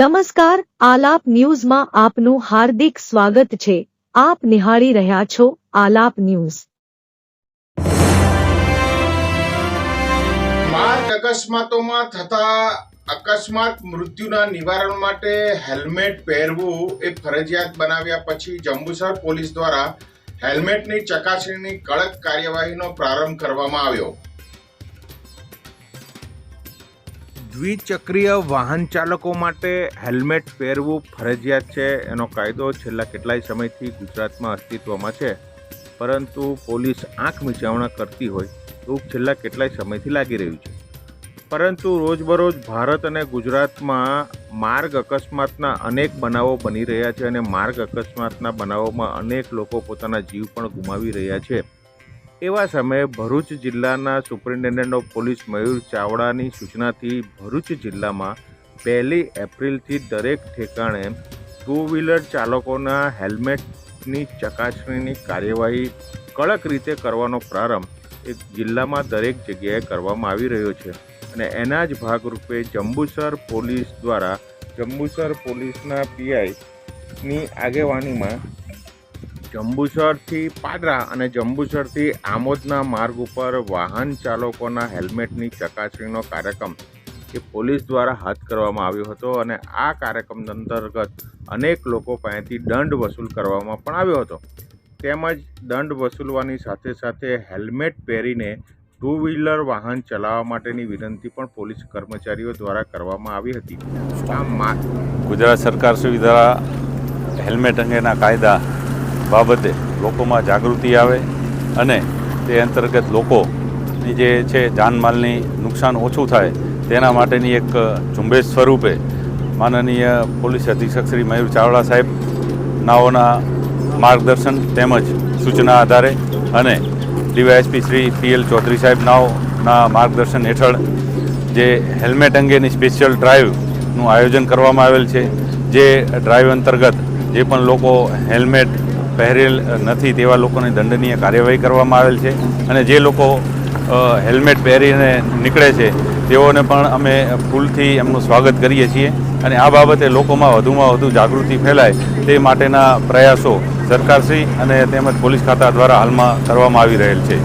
નમસ્કાર, આલાપ ન્યૂઝમાં આપનું હાર્દિક સ્વાગત છે. આપ નિહાળી રહ્યા છો આલાપ ન્યૂઝ. માર્ગ અકસ્માતોમાં થતા અકસ્માત મૃત્યુના નિવારણ માટે હેલ્મેટ પહેરવું એ ફરજિયાત બનાવ્યા પછી જંબુસર પોલીસ દ્વારા હેલ્મેટની ચકાસણીની કડક કાર્યવાહીનો પ્રારંભ કરવામાં આવ્યો. દ્વિચક્રીય વાહન ચાલકો માટે હેલ્મેટ પહેરવું ફરજિયાત છે. એનો કાયદો છેલ્લા કેટલાય સમયથી ગુજરાતમાં અસ્તિત્વમાં છે. પરંતુ પોલીસ આંખ મિચાવણા કરતી હોય એવું છેલ્લા કેટલાય સમયથી લાગી રહ્યું છે. પરંતુ રોજબરોજ ભારત અને ગુજરાતમાં માર્ગ અકસ્માતના અનેક બનાવો બની રહ્યા છે અને માર્ગ અકસ્માતના બનાવોમાં અનેક લોકો પોતાના જીવ પણ ગુમાવી રહ્યા છે. એવા સમયે ભરૂચ જિલ્લાના સુપરિન્ટેન્ડન્ટ ઓફ પોલીસ મયુર ચાવડાની સૂચનાથી ભરૂચ જિલ્લામાં પહેલી એપ્રિલથી દરેક ઠેકાણે ટુ વ્હીલર ચાલકોના હેલ્મેટની ચકાસણીની કાર્યવાહી કડક રીતે કરવાનો પ્રારંભ એક જિલ્લામાં દરેક જગ્યાએ કરવામાં આવી રહ્યો છે અને એના જ ભાગરૂપે જંબુસર પોલીસ દ્વારા જંબુસર પોલીસના પીઆઈની આગેવાનીમાં જંબુસરથી પાદરા અને જંબુસરથી આમોદના માર્ગ ઉપર વાહન ચાલકોના હેલ્મેટની ચકાસણીનો કાર્યક્રમ એ પોલીસ દ્વારા હાથ કરવામાં આવ્યો હતો અને આ કાર્યક્રમ અંતર્ગત અનેક લોકો પાસેથી દંડ વસૂલ કરવામાં પણ આવ્યો હતો. તેમજ દંડ વસૂલવાની સાથે સાથે હેલ્મેટ પહેરીને ટુ વ્હીલર વાહન ચલાવવા માટેની વિનંતી પણ પોલીસ કર્મચારીઓ દ્વારા કરવામાં આવી હતી. ગુજરાત સરકાર સુવિધા હેલ્મેટ અંગેના કાયદા બાબતે લોકોમાં જાગૃતિ આવે અને તે અંતર્ગત લોકોની જે છે જાનમાલની નુકસાન ઓછું થાય તેના માટેની એક ઝુંબેશ સ્વરૂપે માનનીય પોલીસ અધિક્ષક શ્રી મયુર ચાવડા સાહેબ નાઓના માર્ગદર્શન તેમજ સૂચના આધારે અને ડીવાયએસપી શ્રી પીએલ ચૌધરી સાહેબ નાઓના માર્ગદર્શન હેઠળ જે હેલ્મેટ અંગેની સ્પેશિયલ ડ્રાઈવનું આયોજન કરવામાં આવેલ છે. જે ડ્રાઈવ અંતર્ગત જે પણ લોકો હેલ્મેટ પહેરેલ નથી તેવા લોકોની દંડનીય કાર્યવાહી કરવામાં આવેલ છે અને જે લોકો હેલ્મેટ પહેરીને નીકળે છે તેઓને પણ અમે ફૂલથી એમનું સ્વાગત કરીએ છીએ અને આ બાબતે લોકોમાં વધુમાં વધુ જાગૃતિ ફેલાય તે માટેના પ્રયાસો સરકારશ્રી અને તેમજ પોલીસ ખાતા દ્વારા હાલમાં કરવામાં આવી રહેલ છે.